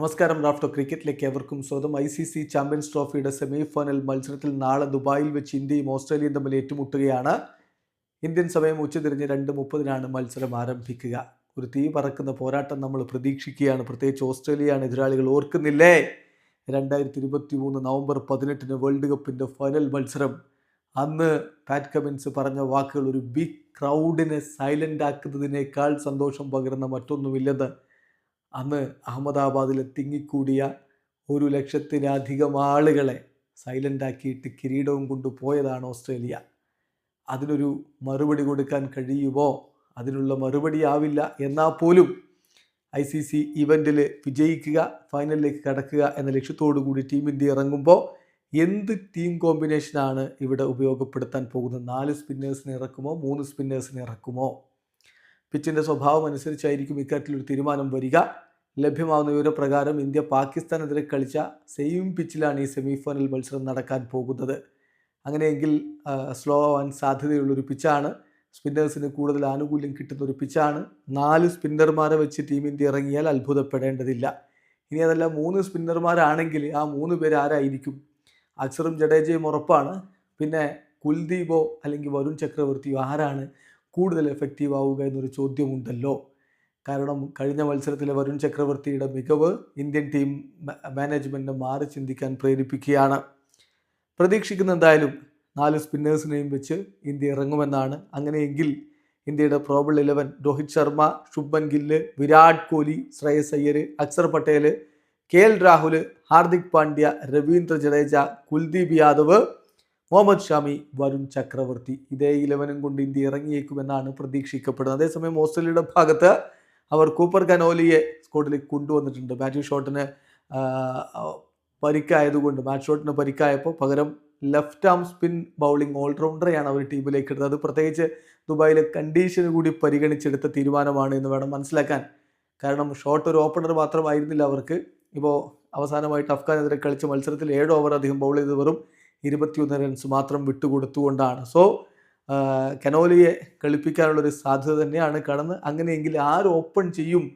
നമസ്കാരം റാഫ്റ്റോ ക്രിക്കറ്റിലേക്ക് എവർക്കും സ്വാഗതം. ഐ സി സി ചാമ്പ്യൻസ് ട്രോഫിയുടെ സെമി ഫൈനൽ മത്സരത്തിൽ നാളെ ദുബായിൽ വെച്ച് ഇന്ത്യയും ഓസ്ട്രേലിയയും തമ്മിൽ ഏറ്റുമുട്ടുകയാണ്. ഇന്ത്യൻ സമയം ഉച്ചതിരിഞ്ഞ് രണ്ട് മുപ്പതിനാണ് മത്സരം ആരംഭിക്കുക. ഒരു തീ പറക്കുന്ന പോരാട്ടം നമ്മൾ പ്രതീക്ഷിക്കുകയാണ്. പ്രത്യേകിച്ച് ഓസ്ട്രേലിയയാണ് എതിരാളികൾ ഓർക്കുന്നില്ലേ? രണ്ടായിരത്തി ഇരുപത്തി മൂന്ന് നവംബർ പതിനെട്ടിന് വേൾഡ് കപ്പിന്റെ ഫൈനൽ മത്സരം. അന്ന് പാറ്റ് കമിൻസ് പറഞ്ഞ വാക്കുകൾ ഒരു ബിഗ് ക്രൗഡിനെ സൈലന്റ് ആക്കുന്നതിനേക്കാൾ സന്തോഷം പകരുന്ന മറ്റൊന്നുമില്ലെന്ന് അന്ന് അഹമ്മദാബാദിൽ തിങ്ങിക്കൂടിയ ഒരു ലക്ഷത്തിലധികം ആളുകളെ സൈലന്റാക്കിയിട്ട് കിരീടവും കൊണ്ടുപോയതാണ് ഓസ്ട്രേലിയ. അതിനൊരു മറുപടി കൊടുക്കാൻ കഴിയുമോ? അതിനുള്ള മറുപടി ആവില്ല. എന്നാൽ പോലും ഐ സി സി ഇവന്റിൽ വിജയിക്കുക ഫൈനലിലേക്ക് കടക്കുക എന്ന ലക്ഷ്യത്തോടു കൂടി ടീം ഇന്ത്യ ഇറങ്ങുമ്പോൾ എന്ത് ടീം കോമ്പിനേഷനാണ് ഇവിടെ ഉപയോഗപ്പെടുത്താൻ പോകുന്നത്? നാല് സ്പിന്നേഴ്സിനെ ഇറക്കുമോ? മൂന്ന് സ്പിന്നേഴ്സിനെ ഇറക്കുമോ? പിച്ചിന്റെ സ്വഭാവം അനുസരിച്ചായിരിക്കും ഇക്കാര്യത്തിലൊരു തീരുമാനം വരിക. ലഭ്യമാവുന്ന വിവരപ്രകാരം ഇന്ത്യ പാകിസ്ഥാനെതിരെ കളിച്ച സെയിം പിച്ചിലാണ് ഈ സെമി ഫൈനൽ മത്സരം നടക്കാൻ പോകുന്നത്. അങ്ങനെയെങ്കിൽ സ്ലോ ആവാൻ സാധ്യതയുള്ളൊരു പിച്ചാണ് സ്പിന്നേഴ്സിന് കൂടുതൽ ആനുകൂല്യം കിട്ടുന്ന ഒരു പിച്ചാണ് നാല് സ്പിന്നർമാരെ വെച്ച് ടീം ഇന്ത്യ ഇറങ്ങിയാൽ അത്ഭുതപ്പെടേണ്ടതില്ല. ഇനി അതല്ല മൂന്ന് സ്പിന്നർമാരാണെങ്കിൽ ആ മൂന്ന് പേര് ആരായിരിക്കും? അക്സറും ജഡേജയും ഉറപ്പാണ്. പിന്നെ കുൽദീപോ അല്ലെങ്കിൽ വരുൺ ചക്രവർത്തിയോ ആരാണ് കൂടുതൽ എഫക്റ്റീവ് ആവുക എന്നൊരു ചോദ്യമുണ്ടല്ലോ. കാരണം കഴിഞ്ഞ മത്സരത്തിലെ വരുൺ ചക്രവർത്തിയുടെ മികവ് ഇന്ത്യൻ ടീം മാനേജ്മെന്റിനെ മാറി ചിന്തിക്കാൻ പ്രേരിപ്പിക്കുകയാണ്. പ്രതീക്ഷിക്കുന്ന എന്തായാലും നാല് സ്പിന്നേഴ്സിനെയും വെച്ച് ഇന്ത്യ ഇറങ്ങുമെന്നാണ്. അങ്ങനെയെങ്കിൽ ഇന്ത്യയുടെ probable eleven Rohit Sharma Shubman Gill Virat Kohli Shreyas Iyer Axar Patel K L Rahul Hardik Pandya Ravindra Jadeja Kuldeep Yadav Mohammed Shami Varun Chakravarthy. ഇതേ ഇലവനും കൊണ്ട് ഇന്ത്യ ഇറങ്ങിയേക്കുമെന്നാണ് പ്രതീക്ഷിക്കപ്പെടുന്നത്. അതേസമയം ഓസ്ട്രേലിയയുടെ ഭാഗത്ത് അവർ കൂപ്പർ കനോലിയെ സ്കോട്ടിലേക്ക് കൊണ്ടുവന്നിട്ടുണ്ട്. മാത്യു ഷോട്ടിന് പരിക്കായതുകൊണ്ട് മാറ്റ് ഷോട്ടിന് പരിക്കായപ്പോൾ പകരം ലെഫ്റ്റ് ആം സ്പിൻ ബൗളിംഗ് ഓൾറൗണ്ടറെയാണ് അവർ ടീമിലേക്ക് എടുത്തത് അത് പ്രത്യേകിച്ച് ദുബായിലെ കണ്ടീഷൻ കൂടി പരിഗണിച്ചെടുത്ത തീരുമാനമാണ് എന്ന് വേണം മനസ്സിലാക്കാൻ. കാരണം ഷോട്ട് ഒരു ഓപ്പണർ മാത്രമായിരുന്നില്ല അവർക്ക്. ഇപ്പോൾ അവസാനമായിട്ട് അഫ്ഗാനെതിരെ കളിച്ച മത്സരത്തിൽ ഏഴ് ഓവർ അധികം ബൗൾ ചെയ്ത് വെറും ഇരുപത്തിയൊന്ന് റൺസ് മാത്രം വിട്ടുകൊടുത്തുകൊണ്ടാണ്. സോ കനോലിയെ കളിപ്പിക്കാനുള്ളൊരു സാധ്യത തന്നെയാണ്. കാണുന്നത് അങ്ങനെയെങ്കിൽ ആര് ഓപ്പൺ ചെയ്യും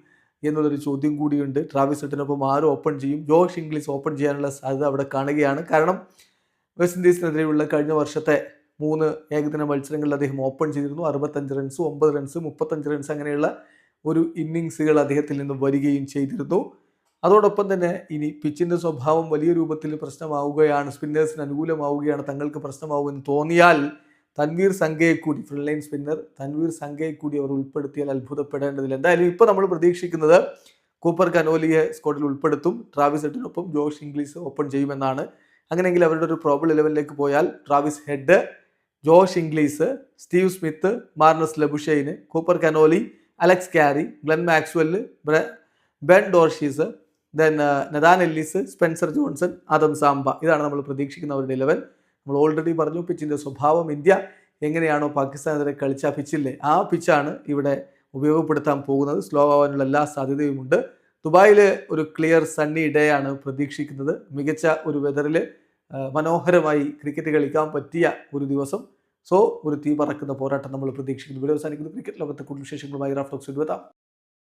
എന്നുള്ളൊരു ചോദ്യം കൂടിയുണ്ട്. ട്രാവിസ് ഹെട്ടിനൊപ്പം ആര് ഓപ്പൺ ചെയ്യും? ജോഷ് ഇംഗ്ലീഷ് ഓപ്പൺ ചെയ്യാനുള്ള സാധ്യത അവിടെ കാണുകയാണ്. കാരണം വെസ്റ്റ് ഇൻഡീസിനെതിരെയുള്ള കഴിഞ്ഞ വർഷത്തെ മൂന്ന് ഏകദിന മത്സരങ്ങളിൽ അദ്ദേഹം ഓപ്പൺ ചെയ്തിരുന്നു. അറുപത്തഞ്ച് റൺസ് ഒമ്പത് റൺസ് മുപ്പത്തഞ്ച് റൺസ് അങ്ങനെയുള്ള ഒരു ഇന്നിങ്സുകൾ അദ്ദേഹത്തിൽ നിന്ന് വരികയും ചെയ്തിരുന്നു. അതോടൊപ്പം തന്നെ ഇനി പിച്ചിന്റെ സ്വഭാവം വലിയ രൂപത്തിൽ പ്രശ്നമാവുകയാണ്. സ്പിന്നേഴ്സിന് അനുകൂലമാവുകയാണ്. തങ്ങൾക്ക് പ്രശ്നമാവുമെന്ന് തോന്നിയാൽ തൻവീർ സംഘയെ കൂടി ഫ്രണ്ട് ലൈൻ സ്പിന്നർ തൻവീർ സംഘയെ കൂടി അവർ ഉൾപ്പെടുത്തിയാൽ അത്ഭുതപ്പെടേണ്ടതില്ല. എന്തായാലും ഇപ്പോൾ നമ്മൾ പ്രതീക്ഷിക്കുന്നത് കൂപ്പർ കനോലിയെ സ്ക്വാഡിൽ ഉൾപ്പെടുത്തും ട്രാവിസ് ഹെഡിനൊപ്പം ജോഷ് ഇംഗ്ലീഷ് ഓപ്പൺ ചെയ്യുമെന്നാണ്. അങ്ങനെയെങ്കിൽ അവരുടെ ഒരു പ്രോബ്ലം ലെവലിലേക്ക് പോയാൽ Travis Head Josh Inglis Steve Smith Marnus Labuschagne Cooper Connolly Alex Carey Glenn Maxwell Ben Dwarshuis then Nathan Ellis Spencer Johnson Adam Zampa. ഇതാണ് നമ്മൾ പ്രതീക്ഷിക്കുന്ന അവരുടെ ഇലവൻ നമ്മൾ ഓൾറെഡി പറഞ്ഞു പിച്ചിന്റെ സ്വഭാവം ഇന്ത്യ എങ്ങനെയാണോ പാകിസ്ഥാനെതിരെ കളിച്ച പിച്ചില്ലേ ആ പിച്ചാണ് ഇവിടെ ഉപയോഗപ്പെടുത്താൻ പോകുന്നത്. സ്ലോ ആവാനുള്ള എല്ലാ സാധ്യതയുമുണ്ട് ദുബായിൽ ഒരു ക്ലിയർ സണ്ണി ഡേ ആണ് പ്രതീക്ഷിക്കുന്നത്. മികച്ച ഒരു വെതറിൽ മനോഹരമായി ക്രിക്കറ്റ് കളിക്കാൻ പറ്റിയ ഒരു ദിവസം. സോ ഒരു തീ പറക്കുന്ന പോരാട്ടം നമ്മൾ പ്രതീക്ഷിക്കുന്നു. ഇവിടെ അവസാനിക്കുന്നു. ക്രിക്കറ്റ് ലോകത്തെ കൂടുതൽ വിശേഷങ്ങളുമായി റാഫ്ലോക്സ് എത്താം